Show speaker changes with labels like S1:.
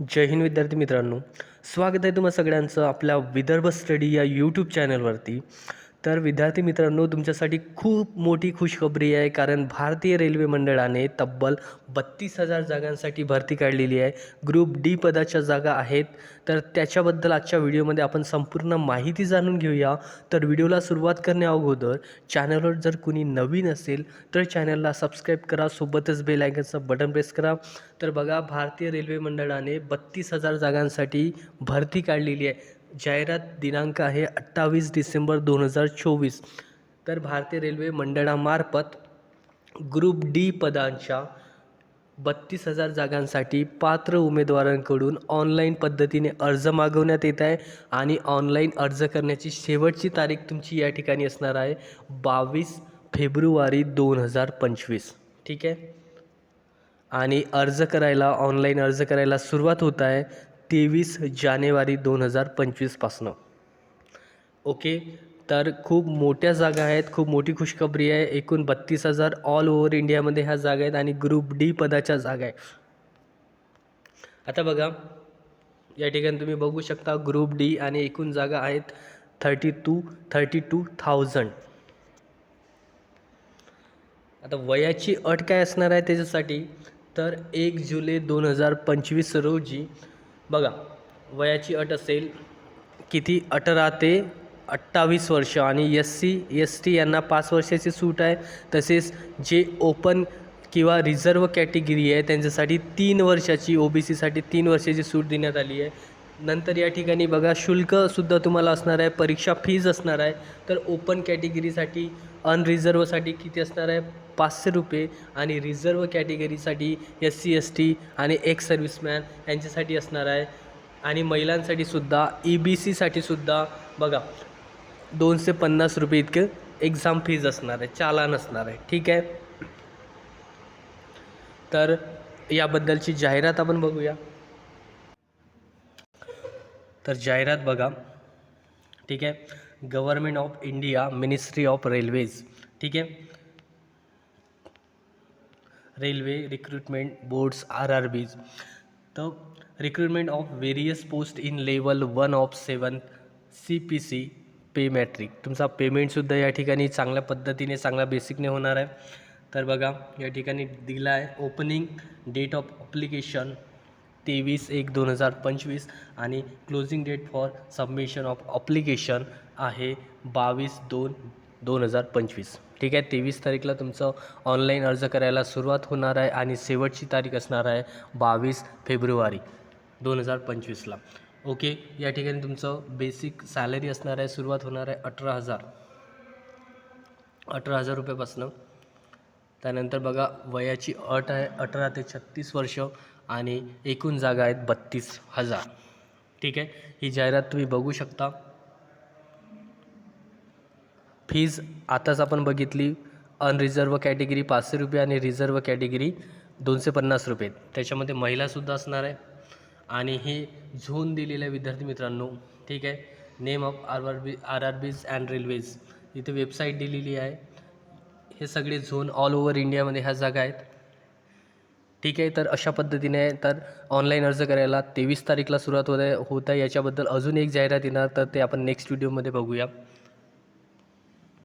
S1: जय हिंद विद्यार्थी मित्रांनो. स्वागत आहे तुम्हा सगळ्यांचं आपल्या विदर्भ स्टडी या यूट्यूब चॅनलवरती तर विद्यार्थी मित्रांनो तुमच्यासाठी खूप मोठी खुशखबरी आहे कारण भारतीय रेल्वे मंडळाने तब्बल बत्तीस हजार जागांसाठी भरती काढलेली आहे. ग्रुप डी पदाच्या जागा आहेत. तर त्याच्याबद्दल आजच्या व्हिडिओमध्ये आपण संपूर्ण माहिती जाणून घेऊया. तर व्हिडिओला सुरुवात करण्या अगोदर चॅनलवर जर कुणी नवीन असेल तर चॅनलला सबस्क्राईब करा. सोबतच बेल आयकनचं बटन प्रेस करा. तर बघा भारतीय रेल्वे मंडळाने बत्तीस हजार जागांसाठी भरती काढलेली आहे. जाहिरात दिनांक आहे अठ्ठावीस डिसेंबर दोन हजार चोवीस. तर भारतीय रेल्वे मंडळामार्फत ग्रुप डी पदांच्या बत्तीस हजार जागांसाठी पात्र उमेदवारांकडून ऑनलाईन पद्धतीने अर्ज मागवण्यात येत आहे आणि ऑनलाईन अर्ज करण्याची शेवटची तारीख तुमची या ठिकाणी असणार आहे बावीस फेब्रुवारी दोन हजार पंचवीस. ठीक आहे? आणि अर्ज करायला ऑनलाईन अर्ज करायला सुरुवात होत आहे. तेवीस जानेवारी दोन हजार पंचवीसपासनं ओके तर खूप मोठ्या जागा आहेत खूप मोठी खुशखबरी आहे. एकूण बत्तीस हजार ऑल ओव्हर इंडियामध्ये ह्या जागा आहेत आणि ग्रुप डी पदाच्या जागा आहे आता बघा या ठिकाणी तुम्ही बघू शकता ग्रुप डी आणि एकूण जागा आहेत thirty two thirty two thousand आता वयाची अट काय असणार आहे त्याच्यासाठी? तर एक जुलै दोन हजार पंचवीस रोजी बघा वयाची अट असेल किती? अठरा ते अठ्ठावीस वर्ष. आणि एस सी एस टी यांना पाच वर्षाची सूट आहे. तसेच जे ओपन किंवा रिझर्व कॅटेगरी आहे त्यांच्यासाठी तीन वर्षाची ओ बी सीसाठी तीन वर्षाची सूट देण्यात आली आहे. नंतर या ठिकाणी बघा शुल्कसुद्धा तुम्हाला असणार आहे परीक्षा फीज असणार आहे. तर ओपन कॅटेगरीसाठी अनरिझर्वसाठी किती असणार आहे? पाचशे रुपये. आणि रिझर्व कॅटेगरीसाठी एस सी एस टी आणि एक्स सर्व्हिसमॅन यांच्यासाठी असणार आहे. आणि महिलांसाठी सुद्धा ई बी सीसाठी सुद्धा बघा दोनशे पन्नास रुपये इतकं एक्झाम फीज असणार आहे चालान असणार आहे. ठीक आहे? तर याबद्दलची जाहिरात आपण बघूया. तर जाहिरात बघा. ठीक आहे. Government of India ministry of railways ठीक आहे. Railway recruitment boards R R Bs तर recruitment of various post in level one of seven C P C pay matrix तुमचा पेमेंटसुद्धा या ठिकाणी चांगल्या पद्धतीने चांगल्या बेसिकने होणार आहे. तर बघा या ठिकाणी दिला आहे ओपनिंग डेट ऑफ अप्लिकेशन तेवीस एक दोन हजार पंचवीस आणि closing date for submission of application आहे बावीस दोन दोन हजार पंचवीस. ठीक आहे तेवीस तारीखला तुमचं ऑनलाईन अर्ज करायला सुरुवात होणार आहे आणि शेवटची तारीख असणार आहे बावीस फेब्रुवारी दोन हजार पंचवीसला. ओके या ठिकाणी तुमचं बेसिक सॅलरी असणार आहे सुरुवात होणार आहे अठरा हजार. अठरा हजार रुपयापासनं. त्यानंतर बघा वयाची अट आहे अठरा ते छत्तीस वर्ष. आणि एकूण जागा आहेत बत्तीस हजार. ठीक आहे? ही जाहिरात तुम्ही बघू शकता. फीज आताच आपण बघितली. अनरिझर्व कॅटेगरी पाचशे रुपये आणि रिझर्व कॅटेगरी दोनशे पन्नास रुपये त्याच्यामध्ये महिलासुद्धा असणार आहे. आणि हे झोन दिलेलं आहे विद्यार्थी मित्रांनो. ठीक आहे? Name of R R B R R Bs and railways इथे वेबसाईट दिलेली आहे. हे सगळे झोन ऑल ओव्हर इंडियामध्ये ह्या जागा आहेत. ठीक आहे तर अशा पद्धतीने तर ऑनलाईन अर्ज करायला तेवीस तारीखला सुरुवात होत आहे होत आहे. याच्याबद्दल अजून एक जाहिरात येणार तर ते आपण नेक्स्ट व्हिडिओमध्ये बघूया.